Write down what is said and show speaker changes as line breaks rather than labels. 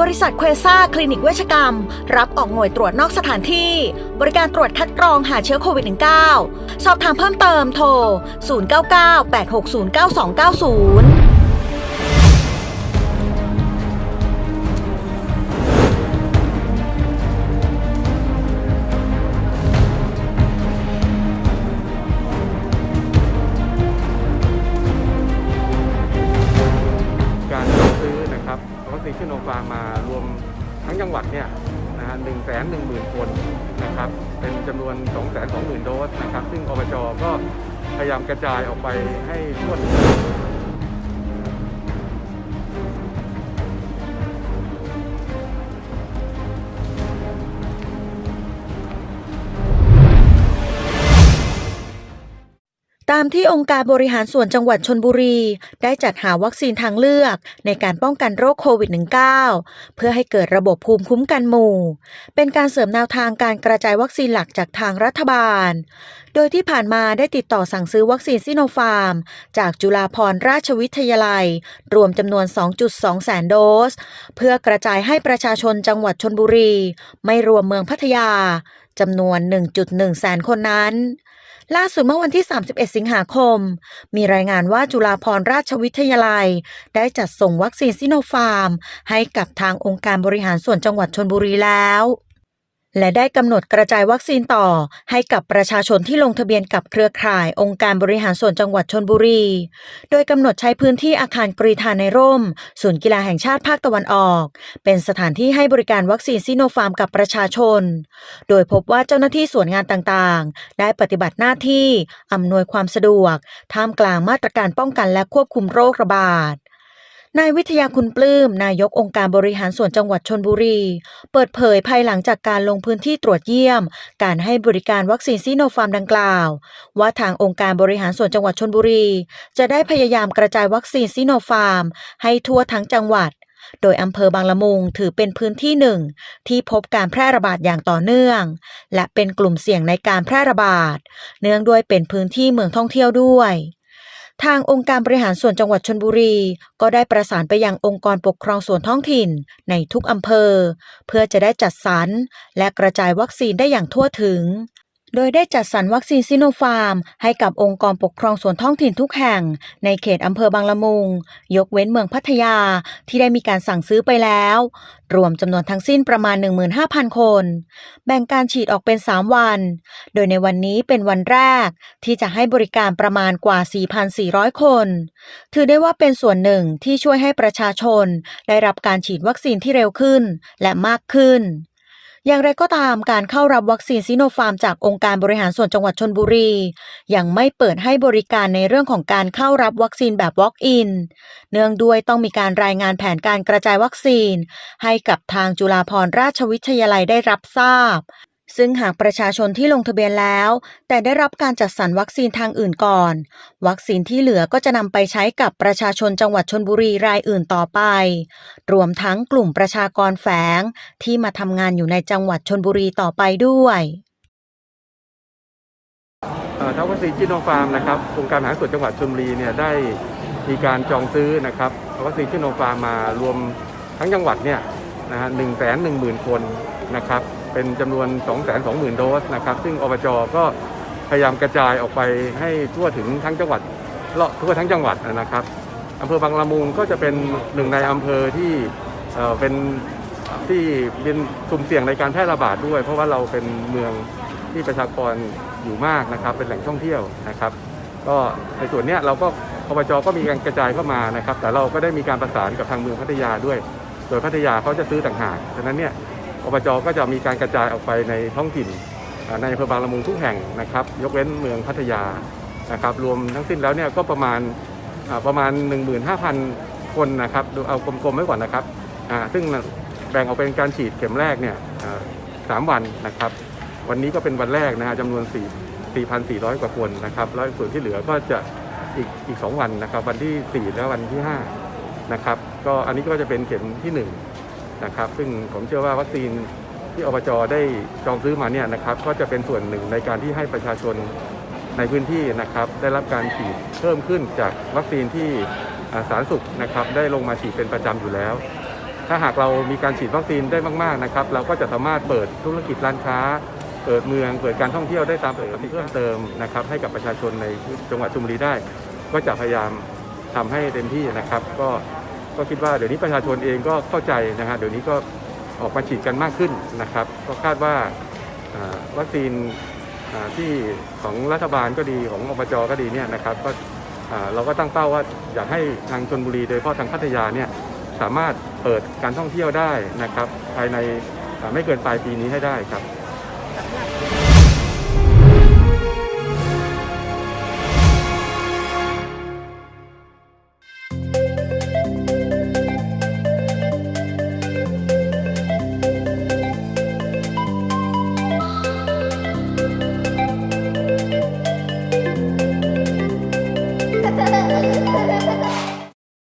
บริษัทเควซ่าคลินิกเวชกรรม รับออกหน่วยตรวจนอกสถานที่ บริการตรวจคัดกรองหาเชื้อโควิด -19 สอบถามเพิ่มเติมโทร 0998609290
วัคซีนชิโนฟาร์มมารวมทั้งจังหวัดเนี่ยนะฮะหนึ่งแสนหนึ่งหมื่นคนนะครับ เป็นจำนวน2องแสนสองหมื่นโดสนะครับ ซึ่งอบจก็พยายามกระจายออกไปให้ทั่วถึง
ตามที่องค์การบริหารส่วนจังหวัดชนบุรี ได้จัดหาวัคซีนทางเลือกในการป้องกันโรคโควิด -19 เพื่อให้เกิดระบบภูมิคุ้มกันหมู่ เป็นการเสริมแนวทางการกระจายวัคซีนหลักจากทางรัฐบาล โดยที่ผ่านมาได้ติดต่อสั่งซื้อวัคซีนซิโนฟาร์ม จากจุฬาภรณราชวิทยาลัย รวมจำนวน 2.2 แสนโดส เพื่อกระจายให้ประชาชนจังหวัดชนบุรี ไม่รวมเมืองพัทยาจำนวน 1.1 แสนคนนั้น ล่าสุดเมื่อวันที่ 31 สิงหาคม มีรายงานว่าจุฬาภรณราชวิทยาลัย ได้จัดส่งวัคซีนซิโนฟาร์ม ให้กับทางองค์การบริหารส่วนจังหวัดชนบุรีแล้ว และได้กำหนดกระจายวัคซีนต่อ ให้กับประชาชนที่ลงทะเบียนกับเครือข่ายองค์การบริหารส่วนจังหวัดชนบุรี โดยกำหนดใช้พื้นที่อาคารกรีธาในร่ม ศูนย์กีฬาแห่งชาติภาคตะวันออก เป็นสถานที่ให้บริการวัคซีนซิโนฟาร์มกับประชาชน โดยพบว่าเจ้าหน้าที่ส่วนงานต่างๆ ได้ปฏิบัติหน้าที่อำนวยความสะดวก ท่ามกลางมาตรการป้องกันและควบคุมโรคระบาด นายวิทยาคุณปลื้ม นายกองค์การบริหารส่วนจังหวัดชนบุรี เปิดเผยภายหลังจากการลงพื้นที่ตรวจเยี่ยม การให้บริการวัคซีนซีโนฟาร์มดังกล่าว ว่าทางองค์การบริหารส่วนจังหวัดชนบุรี จะได้พยายามกระจายวัคซีนซีโนฟาร์ม ให้ทั่วทั้งจังหวัดโดยอำเภอบางละมุงถือเป็นพื้นที่หนึ่ง ที่พบการแพร่ระบาดอย่างต่อเนื่อง และเป็นกลุ่มเสี่ยงในการแพร่ระบาด เนื่องด้วยเป็นพื้นที่เมืองท่องเที่ยวด้วย ทางองค์การบริหารส่วนจังหวัดชนบุรี ก็ได้ประสานไปยังองค์กรปกครองส่วนท้องถิ่นในทุกอำเภอ เพื่อจะได้จัดสรรและกระจายวัคซีนได้อย่างทั่วถึง โดยได้จัดสรรวัคซีนซิโนฟาร์ม ให้กับองค์กรปกครองส่วนท้องถิ่นทุกแห่ง ในเขตอำเภอบางละมุง ยกเว้นเมืองพัทยาที่ได้มีการสั่งซื้อไปแล้ว รวมจำนวนทั้งสิ้นประมาณ 15,000 คน แบ่งการฉีดออกเป็น 3 วัน โดยในวันนี้เป็นวันแรก ที่จะให้บริการประมาณกว่า 4,400 คน ถือได้ว่าเป็นส่วนหนึ่งที่ช่วยให้ประชาชน ได้รับการฉีดวัคซีนที่เร็วขึ้นและมากขึ้น อย่างไรก็ตามการเข้ารับวัคซีนซิโนฟาร์มจากองค์การบริหารส่วนจังหวัดชนบุรี ยังไม่เปิดให้บริการในเรื่องของการเข้ารับวัคซีนแบบ Walk-in เนื่องด้วยต้องมีการรายงานแผนการกระจายวัคซีน ให้กับทางจุฬาภรณราชวิทยาลัยได้รับทราบ ซึ่งหากประชาชนที่ลงทะเบียนแล้ว แต่ได้รับการจัดสรรวัคซีนทางอื่นก่อน วัคซีนที่เหลือก็จะนำไปใช้กับประชาชนจังหวัดชนบุรีรายอื่นต่อไป รวมทั้งกลุ่มประชากรแฝงที่มาทำงานอยู่ในจังหวัดชนบุรีต่อไปด้วย
เอ่อทั้งวัคซีนชิโนฟาร์มนะครับองค์การหาส่วนจังหวัดชลบุรีเนี่ยได้มีการจองซื้อนะครับวัคซีนชิโนฟาร์มมารวมทั้งจังหวัดเนี่ยนะฮะหนึ่งแสนหนึ่งหมื่นคนนะครับ เป็นจำนวน2องแสนสองหมื่นโดสนะครับ ซึ่งอบจก็พยายามกระจายออกไปให้ทั่วถึงทั้งจังหวัดเลาะทั่วทั้งจังหวัดนะครับอำเภอบางละมุงก็จะเป็นหนึ่งในอำเภอที่เเป็นที่เป็นสุ่มเสี่ยงในการแพร่ระบาดด้วย เพราะว่าเราเป็นเมืองที่ประชากรอยู่มากนะครับ เป็นแหล่งท่องเที่ยวนะครับ ก็ในส่วนนี้เราก็อบจก็มีการกระจายเข้ามานะครับ แต่เราก็ได้มีการประสานกับทางเมืองพัทยาด้วย โดยพัทยาเขาจะซื้อต่างหากฉะนั้นเนี่ย อบจก็จะมีการกระจายออกไปในท้องถิ่นในอำเภอบางละมุงทุกแห่งนะครับ ยกเว้นเมืองพัทยานะครับรวมทั้งสิ้นแล้วเนี่ยก็ประมาณประมาณ 15,000 คนนะครับดูเอากลมๆไว้ก่อนนะครับอ่าซึ่งแบ่งออกเป็นการฉีดเข็มแรกเนี่ยสามวันนะครับ วันนี้ก็เป็นวันแรกนะฮะจำนวน4 4,400 กว่าคนนะครับ แล้วส่วนที่เหลือก็จะอีกอีก 2 วันนะครับ วันที่ 4 และวันที่ 5 นะครับ ก็อันนี้ก็จะเป็นเข็มที่ 1 นะครับ ซึ่งผมเชื่อว่าวัคซีนที่อบจได้จองซื้อมาเนี่ยนะครับ ก็จะเป็นส่วนหนึ่งในการที่ให้ประชาชนในพื้นที่นะครับ ได้รับการฉีดเพิ่มขึ้นจากวัคซีนที่สาธารณสุขนะครับ ได้ลงมาฉีดเป็นประจำอยู่แล้ว ถ้าหากเรามีการฉีดวัคซีนได้มากๆนะครับ เราก็จะสามารถเปิดธุรกิจร้านค้า เปิดเมืองเปิดการท่องเที่ยวได้ตามปกติเพิ่มเติมนะครับ ให้กับประชาชนในจังหวัดชลบุรีได้ ก็จะพยายามทำให้เต็มที่นะครับ ก็ ก็คิดว่าเดี๋ยวนี้ประชาชนเองก็เข้าใจนะฮะเดี๋ยวนี้ก็ออกมาฉีดกันมากขึ้นนะครับ ก็คาดว่าวัคซีนที่ของรัฐบาลก็ดีของอบจก็ดีเนี่ยนะครับก็เราก็ตั้งเป้าว่าอยากให้ทางชนบุรีโดยเฉพาะทางพัทยาเนี่ยสามารถเปิดการท่องเที่ยวได้นะครับ ภายในไม่เกินปลายปีนี้ให้ได้ค
รับ